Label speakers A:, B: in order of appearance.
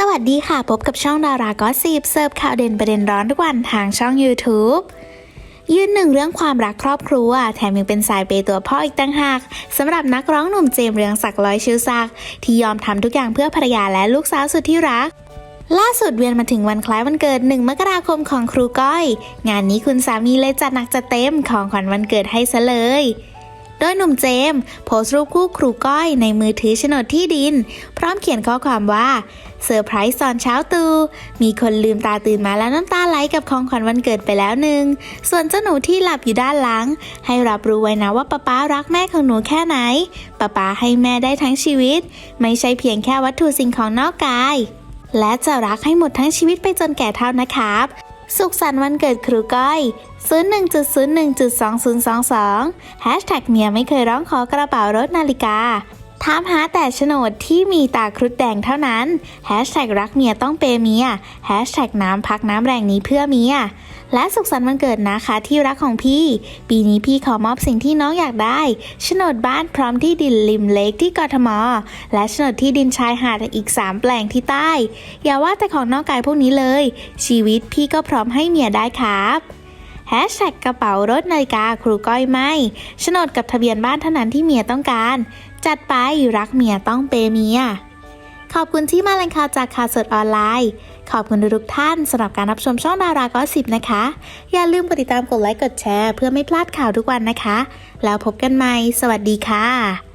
A: สวัสดีค่ะ พบกับช่องดาราก็สิบเสิร์ฟข่าวเด่นประเด็นร้อนทุกวันทางช่อง YouTube ยืนหนึ่งเรื่องความรักครอบครัว แถมยังเป็นสายเปย์ตัวพ่ออีกต่างหากสำหรับนักร้องหนุ่มเจมส์เรืองศักดิ์ร้อยชื่อศักดิ์ที่ยอมทำทุกอย่างเพื่อภรรยาและลูกสาวสุดที่รักล่าสุดเวียนมาถึงวันคล้ายวันเกิด 1 มกราคมของครูก้อย งานนี้คุณสามีเลยจัดหนักจัดเต็มของขวัญวันเกิดให้ซะเลย โดยหนุ่มเจมส์โพสต์รูปคู่ครูก้อยในมือถือโฉนดที่ดิน พร้อมเขียนข้อความว่าเซอร์ไพรส์ตอนเช้าตู่มีคนลืมตาตื่นมาแล้วน้ำตาไหลกับของขวัญวันเกิดไปแล้วหนึ่ง ส่วนเจ้าหนูที่หลับอยู่ด้านหลัง ให้รับรู้ไว้นะว่าป๊าป๊ารักแม่ของหนูแค่ไหนป๊าป๊าให้แม่ได้ทั้งชีวิต ไม่ใช่เพียงแค่วัตถุสิ่งของนอกกาย และจะรักให้หมดทั้งชีวิตไปจนแก่เท่านะครับ สุขสันต์วันเกิดครูก้อย 01.01.2022 แฮชแท็กเมียไม่เคยร้องขอกระเป๋ารถนาฬิกา ถามหาแต่โฉนดที่มีตาครุฑแดงเท่านั้นแฮชแท็กรักเมียต้องเปเมียแฮชแท็กน้ำพักน้ำแรงนี้เพื่อเมียและสุขสันต์วันเกิดนะคะที่รักของพี่ ปีนี้พี่ขอมอบสิ่งที่น้องอยากได้โฉนดบ้านพร้อมที่ดินริมเลกที่กทม และโฉนดที่ดินชายหาดอีก 3 แปลงที่ใต้ อย่าว่าแต่ของนอกกายพวกนี้เลย ชีวิตพี่ก็พร้อมให้เมียได้ครับแฮชแท็กกระเป๋ารถนาฬิกาครูก้อยไม่โฉนดกับทะเบียนบ้านเท่านั้นที่เมียต้องการ จัดไปรักเมียต้องเปย์เมีย ขอบคุณที่มาแหล่งข่าวจากข่าวสดออนไลน์ ขอบคุณทุกท่านสำหรับการรับชมช่องดาราก็สิบนะคะ อย่าลืมกดติดตามกดไลค์กดแชร์ เพื่อไม่พลาดข่าวทุกวันนะคะ แล้วพบกันใหม่ สวัสดีค่ะ